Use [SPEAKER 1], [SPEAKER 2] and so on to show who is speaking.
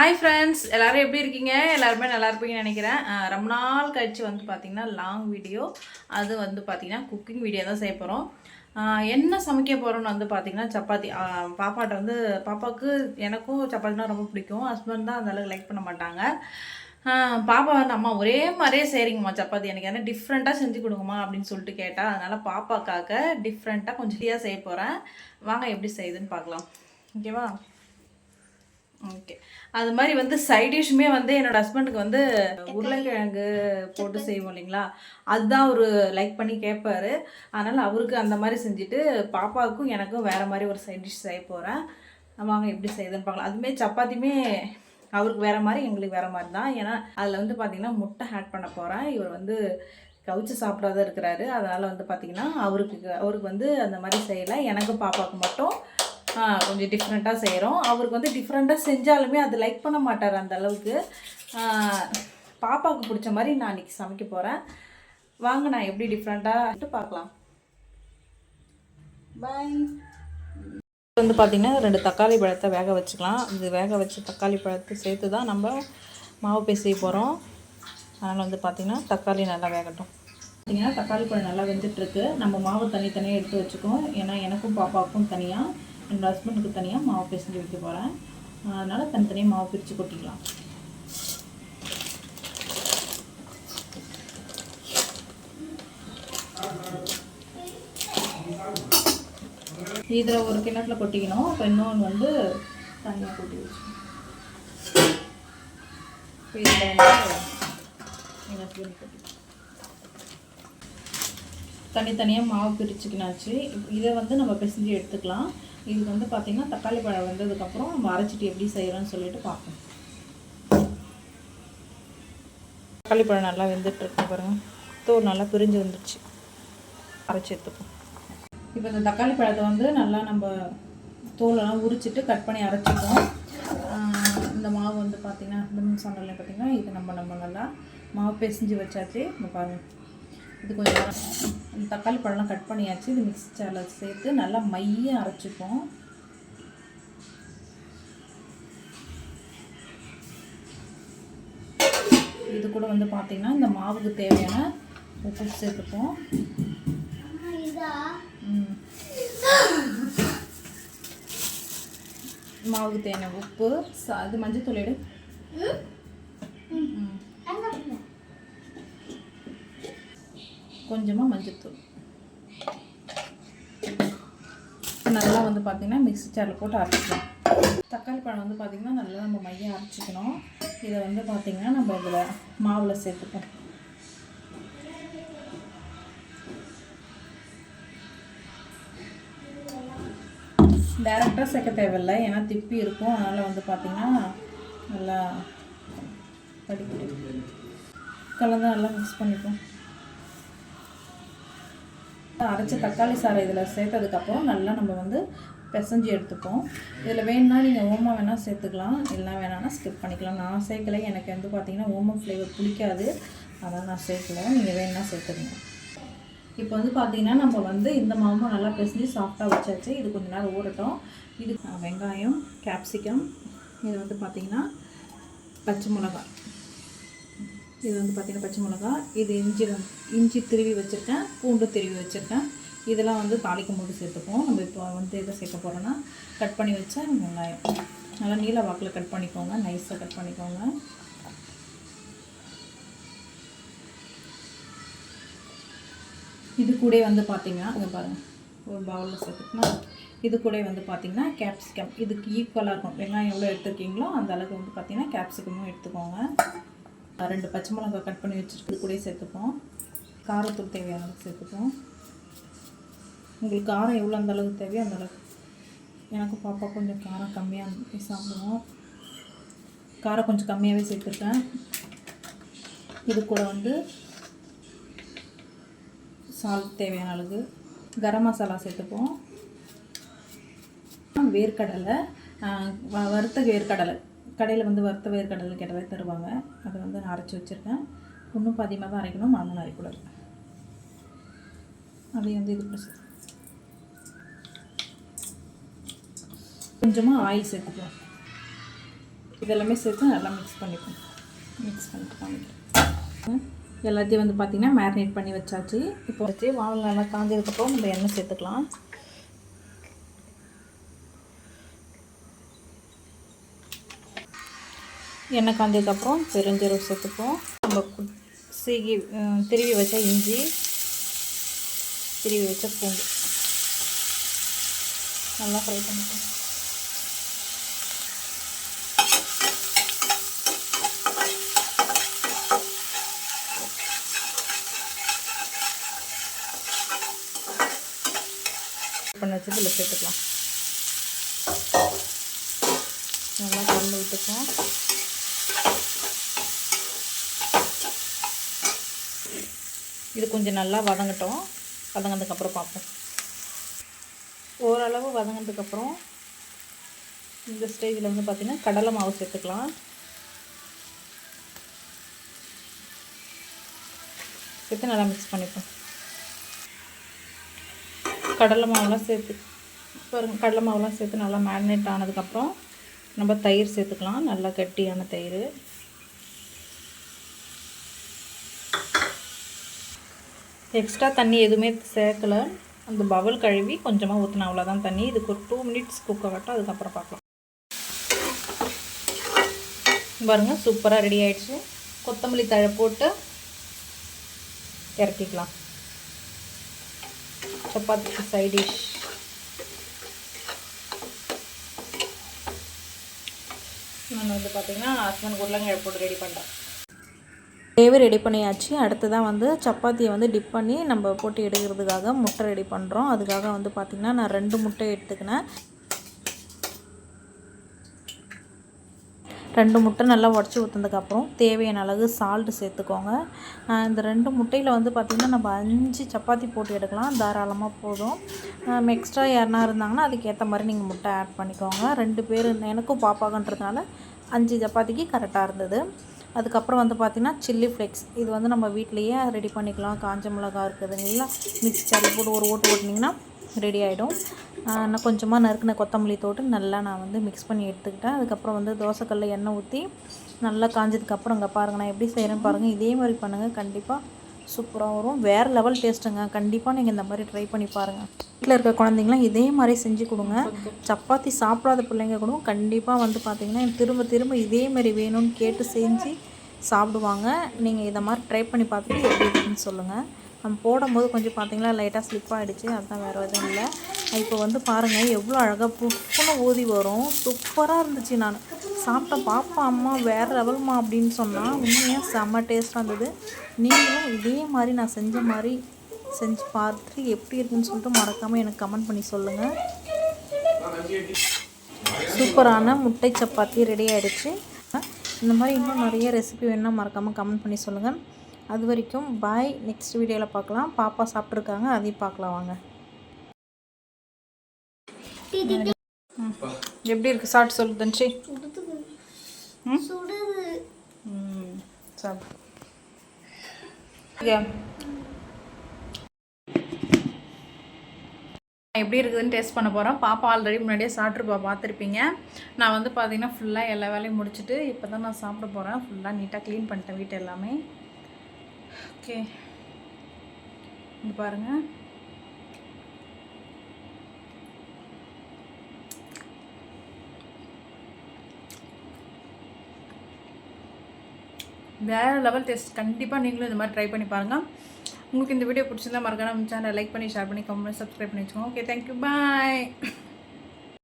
[SPEAKER 1] Hi friends எல்லோரும் எப்படி இருக்கீங்க? எல்லாருமே நல்லா இருப்பீங்கன்னு நினைக்கிறேன். ரொம்ப நாள் கழிச்சு வந்து பார்த்திங்கன்னா லாங் வீடியோ அது வந்து பார்த்திங்கன்னா குக்கிங் வீடியோ தான் செய்ய போகிறோம் என்ன சமைக்க போகிறோம்னு வந்து பார்த்தீங்கன்னா சப்பாத்தி. பாப்பாட்ட வந்து பாப்பாவுக்கு எனக்கும் சப்பாத்தினா ரொம்ப பிடிக்கும். ஹஸ்பண்ட் தான் அந்தளவுக்கு லைக் பண்ண மாட்டாங்க. பாப்பா வந்து அம்மா ஒரே மாதிரியே செய்கிறீங்கம்மா சப்பாத்தி. எனக்கு என்ன டிஃப்ரெண்ட்டாக செஞ்சு கொடுங்கம்மா அப்படின்னு சொல்லிட்டு கேட்டால் அதனால் பாப்பாக்காக டிஃப்ரெண்ட்டாக கொஞ்சம் ஃப்ரீயாக செய்ய போகிறேன் வாங்க எப்படி செய்யுதுன்னு பார்க்கலாம் ஓகேவா ஓகே. அது மாதிரி வந்து சைட் டிஷ்ஷுமே வந்து என்னோட ஹஸ்பண்டுக்கு வந்து உருளைக்கிழங்கு போட்டு செய்வோம் இல்லைங்களா? அதுதான் அவர் லைக் பண்ணி கேட்பாரு அதனால் அவருக்கு அந்த மாதிரி செஞ்சுட்டு பாப்பாவுக்கும் எனக்கும் வேறு மாதிரி ஒரு சைட் டிஷ் செய்ய போகிறேன் வாங்க எப்படி செய்யுதுன்னு பார்க்கலாம். அதுமாரி சப்பாத்தியுமே அவருக்கு வேறு மாதிரி எங்களுக்கு வேறு மாதிரி தான். ஏன்னா அதில் வந்து பார்த்திங்கன்னா முட்டை ஆட் பண்ண போகிறேன் இவர் வந்து கவுச்சு சாப்பிடாத இருக்கிறாரு. அதனால் வந்து பார்த்திங்கன்னா அவருக்கு அவருக்கு வந்து அந்த மாதிரி செய்யலை. எனக்கு பாப்பாவுக்கு மட்டும் கொஞ்சம் டிஃப்ரெண்ட்டாக செய்கிறோம் அவருக்கு வந்து டிஃப்ரெண்ட்டாக செஞ்சாலுமே அது லைக் பண்ண மாட்டார் அந்த அளவுக்கு. பாப்பாவுக்கு பிடிச்ச மாதிரி நான் இன்றைக்கி சமைக்க போகிறேன் வாங்க நான் எப்படி டிஃப்ரெண்ட்டாக பார்க்கலாம். பாய் வந்து பார்த்திங்கன்னா ரெண்டு தக்காளி பழத்தை வேக வச்சுக்கலாம். இது வேக வச்ச தக்காளி பழத்தை சேர்த்து தான் நம்ம மாவு பேசிய போகிறோம் அதனால் வந்து பார்த்திங்கன்னா தக்காளி நல்லா வேகட்டும். பார்த்திங்கன்னா தக்காளி பழம் நல்லா வெந்துட்டுருக்கு நம்ம மாவு தனித்தனியாக எடுத்து வச்சுக்கோம் ஏன்னா எனக்கும் பாப்பாவுக்கும் தனியாக என்னோட ஹஸ்பண்டுக்கு தனியாக மாவு பிசைஞ்சு வைக்க போகிறேன் அதனால் தனித்தனியாக மாவு பிரித்து கொட்டிக்கலாம். இதில் ஒரு கிணத்துல கொட்டிக்கணும். இப்போ இன்னொன்று வந்து தனியாக கொட்டி வச்சுக்கணும். இதில் வந்து கொட்டி தனித்தனியாக மாவு பிரிச்சுக்கினாச்சு. இதை வந்து நம்ம பிசைஞ்சு எடுத்துக்கலாம். இது வந்து பார்த்திங்கன்னா தக்காளி பழம் வந்ததுக்கப்புறம் நம்ம அரைச்சிட்டு எப்படி செய்கிறோன்னு சொல்லிட்டு பார்ப்போம். தக்காளி பழம் நல்லா வெந்துட்டுருக்கு பாருங்கள் தோல் நல்லா பிரிஞ்சு வந்துடுச்சு அரைச்சி எடுத்துப்போம். இப்போ இந்த தக்காளி பழத்தை வந்து நல்லா நம்ம தோலெல்லாம் உரிச்சிட்டு கட் பண்ணி அரைச்சிப்போம். இந்த மாவு வந்து பார்த்திங்கன்னா இந்த சொன்னாலே பார்த்திங்கன்னா இது நம்ம நம்ம நல்லா மாவு பிசைஞ்சு வச்சாச்சு. நம்ம பாருங்கள் இது கொஞ்சம் இந்த தக்காளி பழம்லாம் கட் பண்ணியாச்சு. இது மிக்ஸி சேர்த்து நல்லா மைய அரைச்சிப்போம். இது கூட வந்து பார்த்திங்கன்னா இந்த மாவுக்கு தேவையான உப்பு சேர்த்துப்போம். மாவுக்கு தேவையான உப்பு அது மஞ்சள் தூள் ம். கொஞ்சமாக மஞ்சத்தூள். நல்லா வந்து பார்த்திங்கன்னா மிக்ஸி ஜாரில் போட்டு அரைச்சிக்கலாம். தக்காளி பழம் வந்து பார்த்திங்கன்னா நல்லா நம்ம மையம் அரைச்சிக்கணும். இதை வந்து பார்த்திங்கன்னா நம்ம இதில் மாவில் சேர்த்துப்போம். டேரெக்டாக சேர்க்க தேவையில்லை. ஏன்னா திப்பி இருக்கும். அதனால் வந்து பார்த்திங்கன்னா நல்லா படிக்கடி கலந்து நல்லா மிக்ஸ் பண்ணிப்போம். அரைச்ச தக்காளி சாறை இதில் சேர்த்ததுக்கப்புறம் நல்லா நம்ம வந்து பிசைஞ்சு எடுத்துப்போம். இதில் வேணும்னா நீங்கள் ஓமா வேணால் சேர்த்துக்கலாம் இல்லைனா வேணாம்னா ஸ்கிப் பண்ணிக்கலாம். நான் சேர்க்கலை எனக்கு வந்து பார்த்தீங்கன்னா ஓமம் ஃப்ளேவர் பிடிக்காது. அதான் நான் சேர்க்கல. நீங்கள் வேணும்னா சேர்த்துக்கணும் இப்போ வந்து பார்த்தீங்கன்னா நம்ம வந்து இந்த மாவும் நல்லா பிசைஞ்சு சாஃப்டாக வச்சாச்சு. இது கொஞ்ச நேரம் ஊறட்டும். இது வெங்காயம் கேப்சிகம் இது வந்து பார்த்திங்கன்னா பச்சை மிளகாய். இது வந்து பார்த்திங்கன்னா பச்சை மிளகா இது இஞ்சி இஞ்சி திருவி வச்சுருக்கேன் பூண்டு திருவி வச்சுருக்கேன். இதெல்லாம் வந்து தாளிக்கும் போது சேர்த்துப்போம் நம்ம இப்போ வந்து எதை சேர்க்க போகிறோன்னா கட் பண்ணி வச்சா வெங்காயம். நல்லா நீல வாக்கில் கட் பண்ணிக்கோங்க. நைஸாக கட் பண்ணிக்கோங்க. இது கூட வந்து பார்த்திங்கன்னா இங்கே பாருங்கள் ஒரு பவுலில் சேர்த்துக்கோங்க இது கூட வந்து பார்த்திங்கன்னா கேப்சிகம் இதுக்கு ஈக்குவலாக இருக்கும். வெங்காயம் எவ்வளோ எடுத்துருக்கீங்களோ அந்த அளவுக்கு வந்து பார்த்திங்கன்னா கேப்சிகமும் எடுத்துக்கோங்க. ரெண்டு பச்சை மிளகாய் கட் பண்ணி வச்சுருக்கு கூட சேர்த்துப்போம். காரத்தூள் தேவையான அளவுக்கு சேர்த்துப்போம். உங்களுக்கு காரம் எவ்வளோ அந்த அளவுக்கு தேவையோ அந்த அளவுக்கு. எனக்கு பாப்பா கொஞ்சம் காரம் கம்மியாக சாப்பிடுவோம் காரம் கொஞ்சம் கம்மியாகவே சேர்த்துருக்கேன். இது கூட வந்து சால்ட் தேவையான அளவு கரம் மசாலா சேர்த்துப்போம். வேர்க்கடலை வ- வறுத்த வேர்க்கடலை. கடையில் வந்து வறுத்த வேர்க்கடலை கேட்டவே தருவாங்க. அதை வந்து நான் அரைச்சி வச்சுருக்கேன். ஒன்றும் பாதியமாக தான் அரைக்கணும். மாமூல் அரைக்கூடாது அதையும் வந்து இது கூட கொஞ்சமாக ஆயில் சேர்த்துக்குவோம் இதெல்லாமே சேர்த்து நல்லா மிக்ஸ் பண்ணிப்போம் மிக்ஸ் பண்ணிட்டு காமிக்கிறேன். எல்லாத்தையும் வந்து பார்த்திங்கன்னா மேரினேட் பண்ணி வச்சாச்சு. இப்போ வச்சு வாழை நல்லா காஞ்சதுக்கப்புறம் நம்ம எண்ணெய் சேர்த்துக்கலாம். எண்ணெய் காந்ததுக்கப்புறம் பெருஞ்சீரகம் சேர்த்துப்போம் நம்ம சீகி திருவி வச்ச இஞ்சி திருவி வச்ச பூண்டு. நல்லா ஃப்ரை பண்ணிப்போம் பண்ண வச்சு இதில் சேர்த்துக்கலாம் நல்லா கலந்து விட்டுப்போம் இது கொஞ்சம் நல்லா வதங்கட்டும். வதங்கினதுக்கப்புறம் பார்ப்போம். ஓரளவு வதங்கினதுக்கப்புறம் இந்த ஸ்டேஜில் வந்து பார்த்திங்கன்னா கடலை மாவு சேர்த்துக்கலாம். சேர்த்து நல்லா மிக்ஸ் பண்ணிப்போம். கடலை மாவுலாம் சேர்த்து பாருங்க கடலை மாவுலாம் சேர்த்து நல்லா மேரினேட் ஆனதுக்கப்புறம் நம்ம தயிர் சேர்த்துக்கலாம். நல்லா கட்டியான தயிர். எக்ஸ்ட்ரா தண்ணி எதுவுமே சேர்க்கல. அந்த பவல் கழுவி கொஞ்சமாக ஊற்றின அவ்வளோதான் தண்ணி. இதுக்கு ஒரு டூ மினிட்ஸ் குக் ஆகட்டும். அதுக்கப்புறம் பார்க்கலாம். பாருங்கள் சூப்பராக ரெடி ஆகிடுச்சு கொத்தமல்லி தழை போட்டு இறக்கிக்கலாம். சப்பாத்திக்கு சைட் டிஷ் நான் வந்து பார்த்தீங்கன்னா ஹஸ்பண்ட் உருளைங்க போட்டு ரெடி பண்ணுறேன் கிரேவி ரெடி பண்ணியாச்சு. அடுத்ததான் வந்து சப்பாத்தியை வந்து டிப் பண்ணி நம்ம போட்டு எடுக்கிறதுக்காக முட்டை ரெடி பண்ணுறோம் அதுக்காக வந்து பார்த்திங்கன்னா நான் ரெண்டு முட்டை எடுத்துக்கினேன் ரெண்டு முட்டை நல்லா உடச்சி ஊற்றுனதுக்கப்புறம் தேவையான அளவு சால்ட்டு சேர்த்துக்கோங்க. இந்த ரெண்டு முட்டையில் வந்து பார்த்திங்கன்னா நம்ம அஞ்சு சப்பாத்தி போட்டு எடுக்கலாம். தாராளமாக போதும். எக்ஸ்ட்ரா யாருனா இருந்தாங்கன்னா அதுக்கேற்ற மாதிரி நீங்கள் முட்டை ஆட் பண்ணிக்கோங்க. ரெண்டு பேர் எனக்கும் பாப்பாகன்றதுனால அஞ்சு சப்பாத்திக்கு கரெக்டாக இருந்தது. அதுக்கப்புறம் வந்து பார்த்திங்கன்னா சில்லி ஃப்ளேக்ஸ். இது வந்து நம்ம வீட்லேயே ரெடி பண்ணிக்கலாம். காஞ்ச மிளகா இருக்குதுங்களா மிக்ஸி சாரி போட்டு ஒரு ஓட்டு ஓட்டினீங்கன்னா ரெடி ஆகிடும் நான் கொஞ்சமாக நறுக்கின கொத்தமல்லி தோட்டு நல்லா நான் வந்து மிக்ஸ் பண்ணி எடுத்துக்கிட்டேன். அதுக்கப்புறம் வந்து தோசைக்கல்லில் எண்ணெய் ஊற்றி நல்லா காஞ்சதுக்கப்புறம் இங்கே பாருங்கள் நான் எப்படி செய்கிறேன்னு பாருங்கள் இதே மாதிரி பண்ணுங்கள் கண்டிப்பாக சூப்பராக வரும். வேறு லெவல் டேஸ்ட்டுங்க கண்டிப்பாக நீங்கள் இந்த மாதிரி ட்ரை பண்ணி பாருங்கள் வீட்டில் இருக்க குழந்தைங்களாம் இதே மாதிரி செஞ்சு கொடுங்க. சப்பாத்தி சாப்பிடாத பிள்ளைங்க கூட கண்டிப்பாக வந்து பார்த்திங்கன்னா திரும்ப திரும்ப இதே மாதிரி வேணும்னு கேட்டு செஞ்சு சாப்பிடுவாங்க. நீங்கள் இதை மாதிரி ட்ரை பண்ணி பார்த்துட்டு எப்படி இருக்குன்னு சொல்லுங்கள் நம்ம போடும்போது கொஞ்சம் பார்த்தீங்களா லைட்டாக ஸ்லிப் ஆகிடுச்சு அதுதான் வேறு எதுவும் இல்லை. இப்போ வந்து பாருங்கள் எவ்வளோ அழகாக புப்புன்னு ஊதி வரும். சூப்பராக இருந்துச்சு நான். சாப்பிட்ட பாப்பா அம்மா வேறு லெவல்மா அப்படின்னு சொன்னால் உண்மையாக செம்ம டேஸ்ட்டாக இருந்தது. நீங்களும் இதே மாதிரி நான் செஞ்ச மாதிரி செஞ்சு பார்த்துட்டு எப்படி இருக்குன்னு சொல்லிட்டு மறக்காமல் எனக்கு கமெண்ட் பண்ணி சொல்லுங்கள் சூப்பரான முட்டை சப்பாத்தி ரெடி ஆயிடுச்சு. இந்த மாதிரி இன்னும் நிறைய ரெசிபி வேணும்னா மறக்காமல் கமெண்ட் பண்ணி சொல்லுங்கள் அது வரைக்கும் பாய் நெக்ஸ்ட் வீடியோவில் பார்க்கலாம். பாப்பா சாப்பிட்ருக்காங்க அதையும் பார்க்கலாம் வாங்க. எப்படி இருக்கு? சாப்பிட்டு சொல்லு தன்ஷி ம் ம் சாப்பிடு இங்க. எப்படி இருக்குதுன்னு டேஸ்ட் பண்ண போகிறோம் பாப்பா ஆல்ரெடி முன்னாடியே சாப்பிட்ருப்பா பார்த்துருப்பீங்க. நான் வந்து பார்த்தீங்கன்னா ஃபுல்லாக எல்லா வேலையும் முடிச்சுட்டு இப்போ தான் நான் சாப்பிட போகிறேன் ஃபுல்லாக நீட்டாக க்ளீன் பண்ணிட்டேன் வீட்டு எல்லாமே. ஓகே. இங்க பாருங்கள் வேறு லெவல் டேஸ்ட் கண்டிப்பாக நீங்களும் இந்த மாதிரி ட்ரை பண்ணி பாருங்கள் உங்களுக்கு இந்த வீடியோ பிடிச்சிருந்தா மறக்காம சேனலை லைக் பண்ணி ஷேர் பண்ணி கமெண்ட் சப்ஸ்கிரைப் பண்ணி வச்சுக்கோங்க. Okay thank you bye